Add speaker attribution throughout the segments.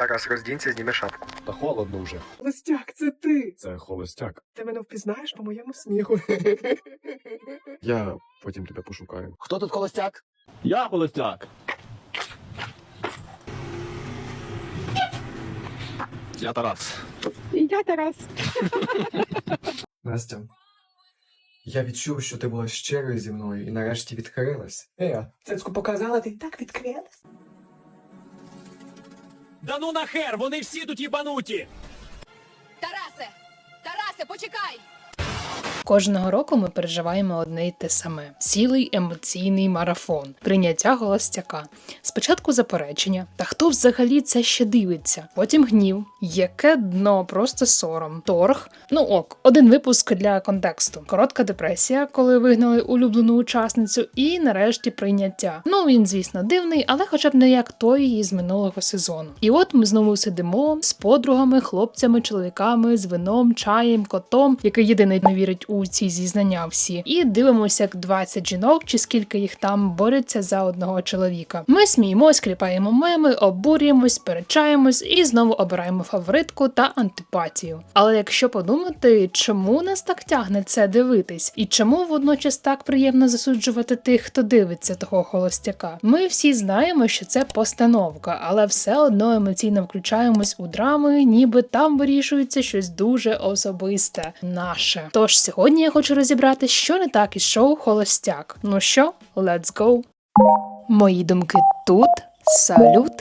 Speaker 1: Тарас, роздінься, зніми шапку.
Speaker 2: Та холодно вже.
Speaker 3: Холостяк, це ти.
Speaker 2: Це холостяк.
Speaker 3: Ти мене впізнаєш по моєму сміху.
Speaker 2: Я потім тебе пошукаю.
Speaker 4: Хто тут холостяк?
Speaker 5: Я холостяк.
Speaker 2: Я Тарас.
Speaker 3: Я Тарас.
Speaker 6: Настя, я відчув, що ти була щирою зі мною і нарешті відкрилась.
Speaker 3: Е, цицьку показала, ти так відкрилась.
Speaker 5: Да ну нахер, вони всі тут їбануті!
Speaker 7: Тарасе! Тарасе, почекай!
Speaker 8: Кожного року ми переживаємо одне й те саме: цілий емоційний марафон, прийняття холостяка. Спочатку заперечення, та хто взагалі це ще дивиться? Потім гнів, яке дно, просто сором, торг. Ну ок, один випуск для контексту. Коротка депресія, коли вигнали улюблену учасницю, і нарешті прийняття. Ну він, звісно, дивний, але хоча б не як той із минулого сезону. І от ми знову сидимо з подругами, хлопцями, чоловіками, з вином, чаєм, котом, який єдиний не вірить у ці зізнання всі, і дивимося, як 20 жінок чи скільки їх там борються за одного чоловіка. Ми сміємось, кліпаємо меми, обурюємось, сперечаємось і знову обираємо фаворитку та антипатію. Але якщо подумати, чому нас так тягне це дивитись, і чому водночас так приємно засуджувати тих, хто дивиться того холостяка? Ми всі знаємо, що це постановка, але все одно емоційно включаємось у драми, ніби там вирішується щось дуже особисте, наше. Тож сьогодні я хочу розібрати, що не так із шоу Холостяк. Ну що, let's go! Мої думки тут. Салют!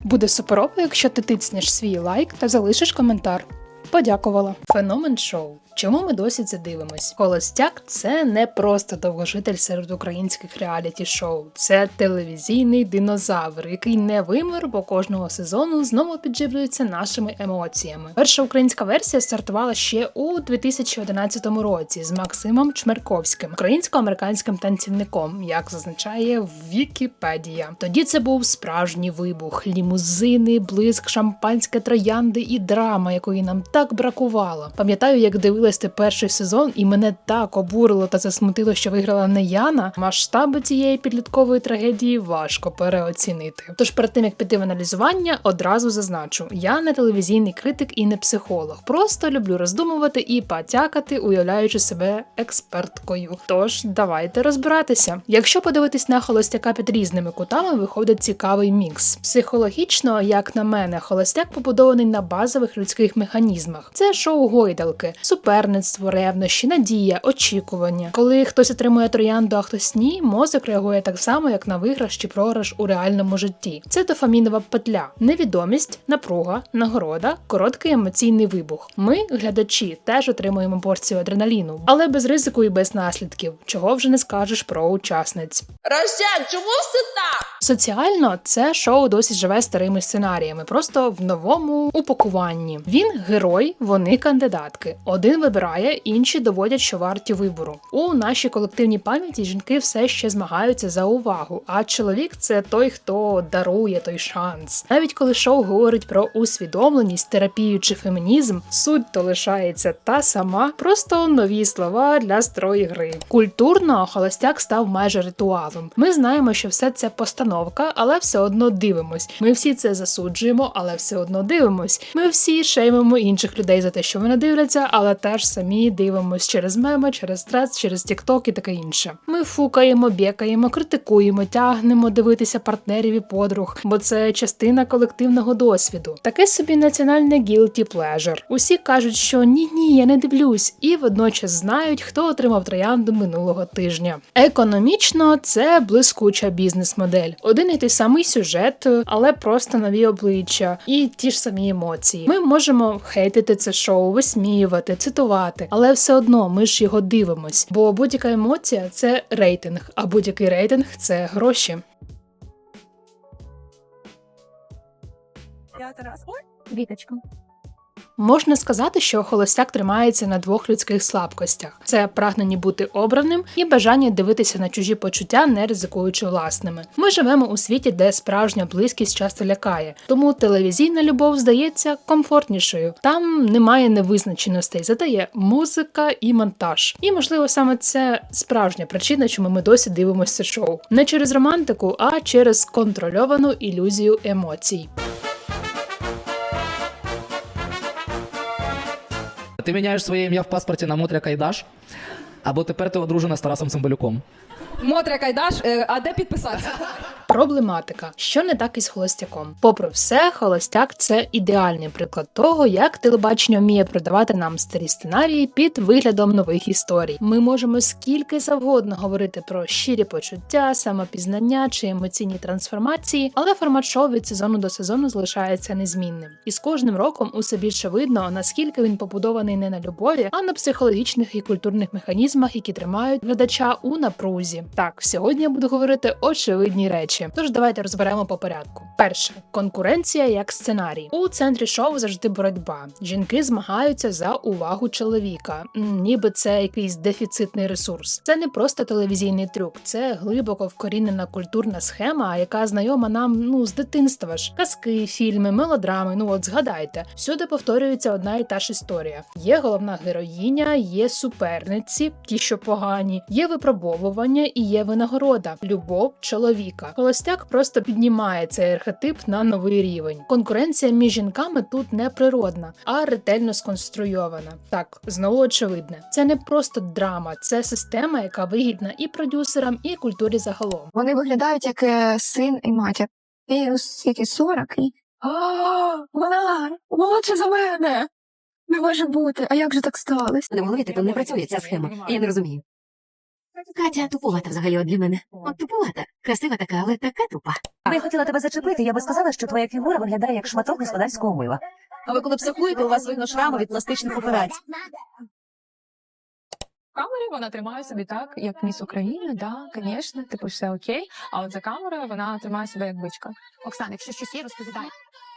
Speaker 8: Буде суперово, якщо ти тицнеш свій лайк та залишиш коментар. Подякувала. Феномен шоу. Чому ми досі це дивимось? Холостяк це не просто довгожитель серед українських реаліті шоу. Це телевізійний динозавр, який не вимер, бо кожного сезону знову підживлюється нашими емоціями. Перша українська версія стартувала ще у 2011 році з Максимом Чмерковським, українсько-американським танцівником, як зазначає Вікіпедія. Тоді це був справжній вибух: лімузини, блиск, шампанське троянди і драма, якої нам так бракувало. Пам'ятаю, як дивилась ти перший сезон, і мене так обурило та засмутило, що виграла не Яна. Масштаби цієї підліткової трагедії важко переоцінити. Тож перед тим як піти в аналізування, одразу зазначу: я не телевізійний критик і не психолог. Просто люблю роздумувати і потякати, уявляючи себе експерткою. Тож давайте розбиратися. Якщо подивитись на холостяка під різними кутами, виходить цікавий мікс. Психологічно, як на мене, холостяк побудований на базових людських механізмах. Це шоу гойдалки, суперництво, ревнощі, надія, очікування. Коли хтось отримує троянду, а хтось ні, мозок реагує так само, як на виграш чи програш у реальному житті. Це дофамінова петля, невідомість, напруга, нагорода, короткий емоційний вибух. Ми, глядачі, теж отримуємо порцію адреналіну, але без ризику і без наслідків, чого вже не скажеш про учасниць.
Speaker 7: Рощан, чому все так?
Speaker 8: Соціально це шоу досі живе старими сценаріями, просто в новому упакуванні. Він герой, вони кандидатки. Один вибирає, інші доводять, що варті вибору. У нашій колективній пам'яті жінки все ще змагаються за увагу, а чоловік це той, хто дарує той шанс. Навіть коли шоу говорить про усвідомленість, терапію чи фемінізм, суть то лишається та сама, просто нові слова для строї гри. Культурно холостяк став майже ритуалом. Ми знаємо, що все це постановка, але все одно дивимось. Ми всі це засуджуємо, але все одно дивимось. Ми всі шеймимо інших людей за те, що вони дивляться, але теж самі дивимось через меми, через стрес, через тікток і таке інше. Ми фукаємо, бєкаємо, критикуємо, тягнемо дивитися партнерів і подруг, бо це частина колективного досвіду. Таке собі національне guilty pleasure. Усі кажуть, що ні, ні, я не дивлюсь, і водночас знають, хто отримав троянду минулого тижня. Економічно це блискуча бізнес-модель. Один і той самий сюжет, але просто нові обличчя і ті ж самі емоції. Ми можемо хейтити це шоу, висміювати, цитувати, але все одно ми ж його дивимось. Бо будь-яка емоція це рейтинг, а будь-який рейтинг це гроші.
Speaker 3: Я Тарас. Ой,
Speaker 7: Віточка.
Speaker 8: Можна сказати, що холостяк тримається на двох людських слабкостях: це прагнення бути обраним і бажання дивитися на чужі почуття, не ризикуючи власними. Ми живемо у світі, де справжня близькість часто лякає, тому телевізійна любов здається комфортнішою. Там немає невизначеностей, зате є музика і монтаж. І можливо саме це справжня причина, чому ми досі дивимося шоу. Не через романтику, а через контрольовану ілюзію емоцій.
Speaker 1: Ти меняешь свое имя в паспорте на Мотря Кайдаш, або тепер ти одружена з Тарасом Цимбалюком.
Speaker 4: Мотря Кайдаш, е, а де підписатися?
Speaker 8: Проблематика, що не так із холостяком. Попри все, холостяк це ідеальний приклад того, як телебачення вміє продавати нам старі сценарії під виглядом нових історій. Ми можемо скільки завгодно говорити про щирі почуття, самопізнання чи емоційні трансформації, але формат шоу від сезону до сезону залишається незмінним. І з кожним роком усе більше видно, наскільки він побудований не на любові, а на психологічних і культурних механізмах, які тримають глядача у напрузі. Так, сьогодні я буду говорити очевидні речі. Тож давайте розберемо по порядку. Перше конкуренція як сценарій. У центрі шоу завжди боротьба. Жінки змагаються за увагу чоловіка, ніби це якийсь дефіцитний ресурс. Це не просто телевізійний трюк, це глибоко вкорінена культурна схема, яка знайома нам ну з дитинства ж. Казки, фільми, мелодрами. Ну от згадайте, всюди повторюється одна і та ж історія. Є головна героїня, є суперниці, ті, що погані, є випробовування і є винагорода, любов чоловіка. Холостяк просто піднімає цей архетип на новий рівень. Конкуренція між жінками тут не природна, а ретельно сконструйована. Так, знову очевидне, це не просто драма, це система, яка вигідна і продюсерам, і культурі загалом.
Speaker 9: Вони виглядають як е, син і матір. І скільки 40 і. А, вона молодша за мене. Не може бути. А як же так сталося?
Speaker 10: В голові типу не працює ця схема. Я не розумію. Катя туповата взагалі от для мене. От туповата. Красива така, але така тупа.
Speaker 11: Я хотіла тебе зачепити, я би сказала, що твоя фігура виглядає як шматок господарського мила.
Speaker 4: А ви коли психуєте, у вас видно шрами від пластичних операцій.
Speaker 9: камері вона тримає собі так, як міс України, да, звісно, типу, все окей. А от за камерою вона тримає себе як бичка. Оксана, якщо щось є, розповідай.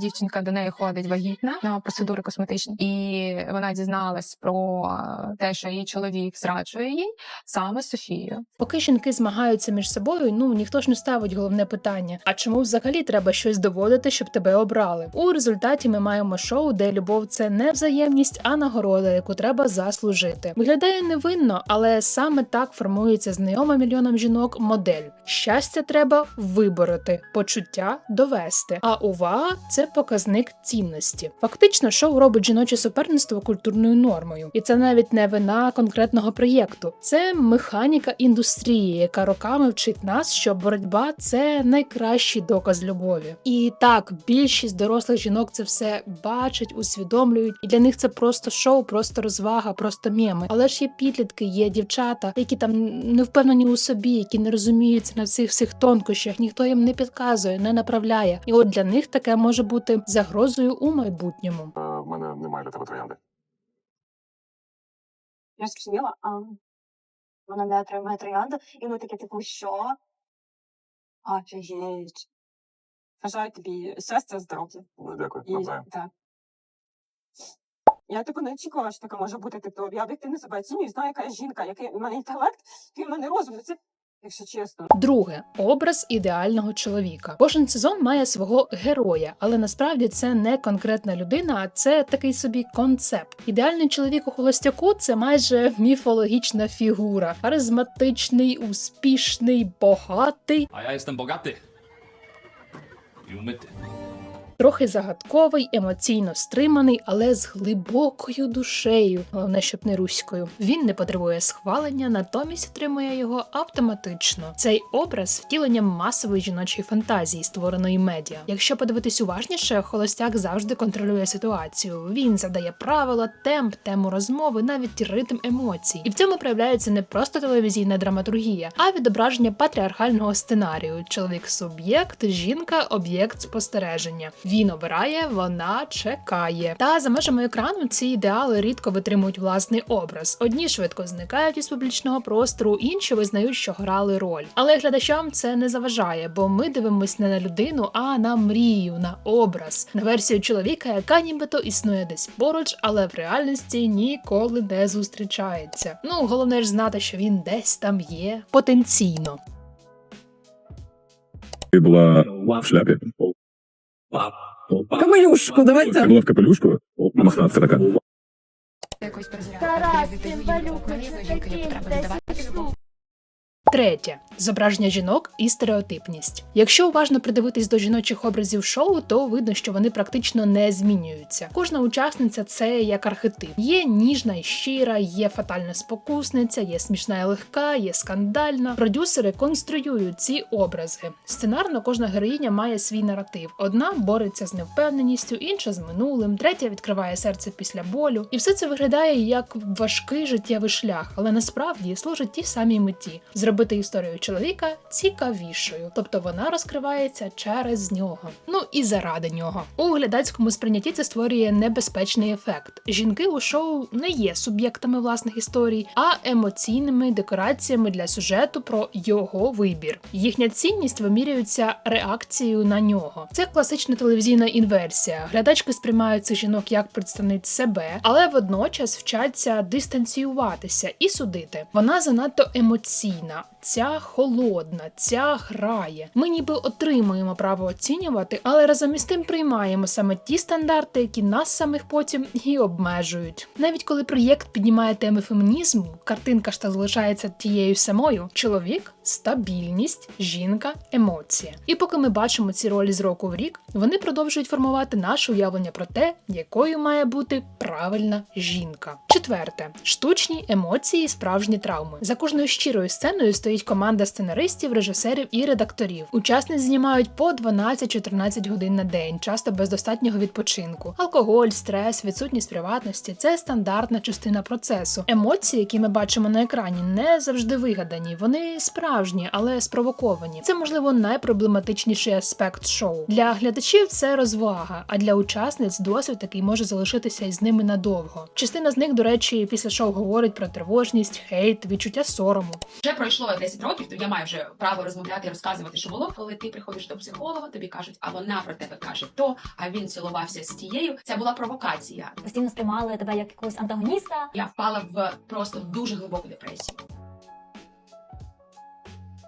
Speaker 9: Дівчинка до неї ходить вагітна на процедури косметичні, і вона дізналась про те, що її чоловік зраджує їй саме з Софією.
Speaker 8: Поки жінки змагаються між собою, ну ніхто ж не ставить головне питання: а чому взагалі треба щось доводити, щоб тебе обрали? У результаті ми маємо шоу, де любов це не взаємність, а нагорода, яку треба заслужити. Виглядає невинно, але саме так формується знайома мільйонам жінок модель. Щастя треба вибороти, почуття довести. А увага це показник цінності. Фактично, шоу робить жіноче суперництво культурною нормою, і це навіть не вина конкретного проєкту, це механіка індустрії, яка роками вчить нас, що боротьба це найкращий доказ любові. І так, більшість дорослих жінок це все бачать, усвідомлюють, і для них це просто шоу, просто розвага, просто меми. Але ж є підлітки, є дівчата, які там не впевнені у собі, які не розуміються на цих всіх тонкощах, ніхто їм не підказує, не направляє. І от для них таке може бути загрозою у майбутньому.
Speaker 2: В мене немає для тебе троянди.
Speaker 11: Я зрозуміла, а вона не отримає троянду, і ми таке типу, що? Офігеть. Бажаю тобі щастя, здоров'я.
Speaker 2: Ну, дякую.
Speaker 11: І, так. Я типу не очікувала, що таке може бути. Тобто я об'єктивно себе оцінюю, знаю, яка я жінка, який в мене інтелект, який в мене розум. Це, якщо чесно.
Speaker 8: Друге образ ідеального чоловіка. Кожен сезон має свого героя, але насправді це не конкретна людина, а це такий собі концепт. Ідеальний чоловік у холостяку це майже міфологічна фігура, харизматичний, успішний, богатий.
Speaker 5: А я jestem богатий.
Speaker 8: Трохи загадковий, емоційно стриманий, але з глибокою душею, головне, щоб не руською. Він не потребує схвалення, натомість отримує його автоматично. Цей образ втіленням масової жіночої фантазії, створеної медіа. Якщо подивитись уважніше, холостяк завжди контролює ситуацію. Він задає правила, темп, тему розмови, навіть ритм емоцій. І в цьому проявляється не просто телевізійна драматургія, а відображення патріархального сценарію: чоловік суб'єкт, жінка об'єкт спостереження. Він обирає, вона чекає. Та за межами екрану ці ідеали рідко витримують власний образ. Одні швидко зникають із публічного простору, інші визнають, що грали роль. Але глядачам це не заважає, бо ми дивимось не на людину, а на мрію, на образ, на версію чоловіка, яка нібито існує десь поруч, але в реальності ніколи не зустрічається. Ну головне ж знати, що він десь там є потенційно.
Speaker 2: Ти була в шляпі.
Speaker 4: Камелюшку, давайте.
Speaker 2: Була в капелюшку? Мохнатка така.
Speaker 7: Тарас Цимбалюк, це такий
Speaker 9: десь
Speaker 7: штук.
Speaker 8: Третє зображення жінок і стереотипність. Якщо уважно придивитись до жіночих образів шоу, то видно, що вони практично не змінюються. Кожна учасниця це як архетип. Є ніжна і щира, є фатальна спокусниця, є смішна і легка, є скандальна. Продюсери конструюють ці образи. Сценарно кожна героїня має свій наратив. Одна бореться з невпевненістю, інша з минулим, третя відкриває серце після болю. І все це виглядає як важкий життєвий шлях, але насправді служить тій самій меті зробити історію чоловіка цікавішою, тобто вона розкривається через нього. Ну і заради нього. У глядацькому сприйнятті це створює небезпечний ефект. Жінки у шоу не є суб'єктами власних історій, а емоційними декораціями для сюжету про його вибір. Їхня цінність вимірюється реакцією на нього. Це класична телевізійна інверсія. Глядачки сприймають цих жінок як представниць себе, але водночас вчаться дистанціюватися і судити. Вона занадто емоційна, ця холодна, ця грає. Ми ніби отримуємо право оцінювати, але разом із тим приймаємо саме ті стандарти, які нас самих потім і обмежують. Навіть коли проєкт піднімає теми фемінізму, картинка ж та залишається тією самою: чоловік, стабільність, жінка, емоція. І поки ми бачимо ці ролі з року в рік, вони продовжують формувати наше уявлення про те, якою має бути правильна жінка. Четверте штучні емоції, справжні травми. За кожною щирою сценою стоїть команда сценаристів, режисерів і редакторів. Учасниць знімають по 12-14 годин на день, часто без достатнього відпочинку. Алкоголь, стрес, відсутність приватності це стандартна частина процесу. Емоції, які ми бачимо на екрані, не завжди вигадані. Вони справжні, але спровоковані. Це можливо найпроблематичніший аспект шоу. Для глядачів це розвага, а для учасниць досвід який може залишитися із ними надовго. Частина з них, до речі, після шоу говорить про тривожність, хейт, відчуття сорому.
Speaker 12: Вже пройшло 10 років, то я маю вже право розмовляти і розказувати, що було, коли ти приходиш до психолога, тобі кажуть, а вона про тебе каже то, а він цілувався з тією. Це була провокація.
Speaker 4: Постійно сприймали тебе як якогось антагоніста.
Speaker 12: Я впала в просто дуже глибоку депресію.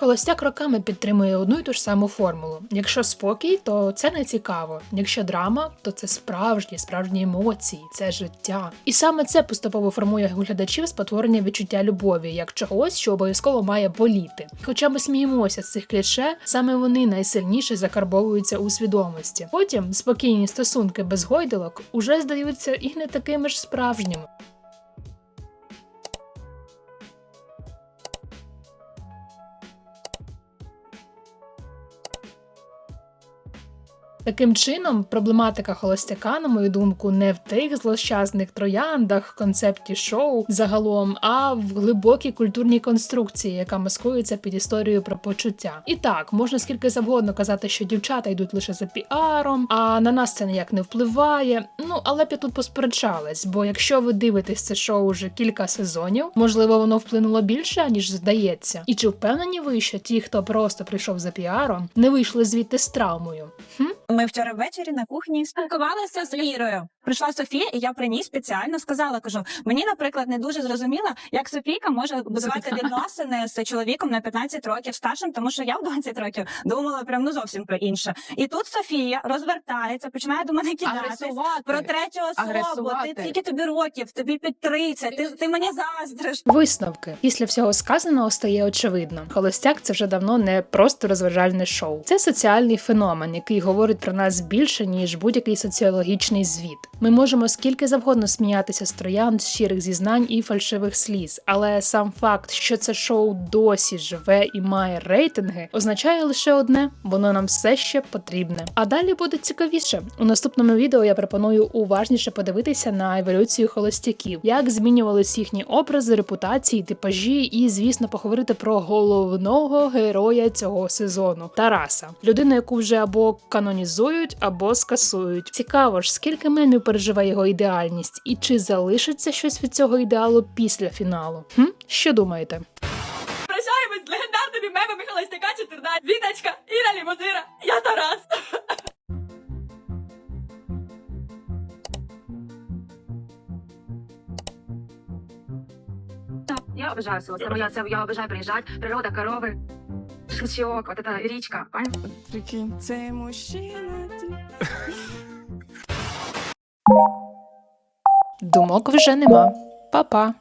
Speaker 8: Холостяк роками підтримує одну й ту ж саму формулу. Якщо спокій, то це не цікаво. Якщо драма, то це справжні, справжні емоції, це життя. І саме це поступово формує у глядачів спотворення відчуття любові як чогось, що обов'язково має боліти. Хоча ми сміємося з цих кліше, саме вони найсильніше закарбовуються у свідомості. Потім спокійні стосунки без гойдалок уже здаються і не такими ж справжніми. Таким чином, проблематика холостяка, на мою думку, не в тих злощасних трояндах, концепті шоу загалом, а в глибокій культурній конструкції, яка маскується під історією про почуття. І так, можна скільки завгодно казати, що дівчата йдуть лише за піаром, а на нас це ніяк не впливає. Ну але б я тут посперечалась, бо якщо ви дивитесь це шоу вже кілька сезонів, можливо, воно вплинуло більше, ніж здається. І чи впевнені ви, що ті, хто просто прийшов за піаром, не вийшли звідти з травмою? Хм?
Speaker 11: Ми вчора ввечері на кухні спілкувалися з Лірою. Прийшла Софія, і я при ній спеціально сказала: кажу, мені, наприклад, не дуже зрозуміло, як Софійка може будувати відносини з чоловіком на 15 років старшим, тому що я в 20 років думала прям ну зовсім про інше. І тут Софія розвертається, починає до мене кидатись про третю особу.
Speaker 9: Агресувати.
Speaker 11: Ти тільки тобі років, тобі під 30, ти, ти мені заздриш.
Speaker 8: Висновки після всього сказаного стає очевидно. Холостяк це вже давно не просто розважальне шоу. Це соціальний феномен, який говорить про нас більше ніж будь-який соціологічний звіт. Ми можемо скільки завгодно сміятися з троян, щирих зізнань і фальшивих сліз, але сам факт, що це шоу досі живе і має рейтинги, означає лише одне: воно нам все ще потрібне. А далі буде цікавіше. У наступному відео я пропоную уважніше подивитися на еволюцію холостяків, як змінювалися їхні образи, репутації, типажі, і, звісно, поговорити про головного героя цього сезону Тараса, людину, яку вже або канонізують, або скасують. Цікаво ж, скільки мемів переживає його ідеальність, і чи залишиться щось від цього ідеалу після фіналу? Хм? Що думаєте?
Speaker 11: Прощаємось з легендарними мемами Холостяка 14. Віточка, Іра Лімузира, я Тарас.
Speaker 12: Я обожаю село. Моя, це я обожаю приїжджати. Природа, корови, шучок, вот эта речка.
Speaker 3: Прикинь, це мужчина.
Speaker 8: Думок вже нема. Па-па.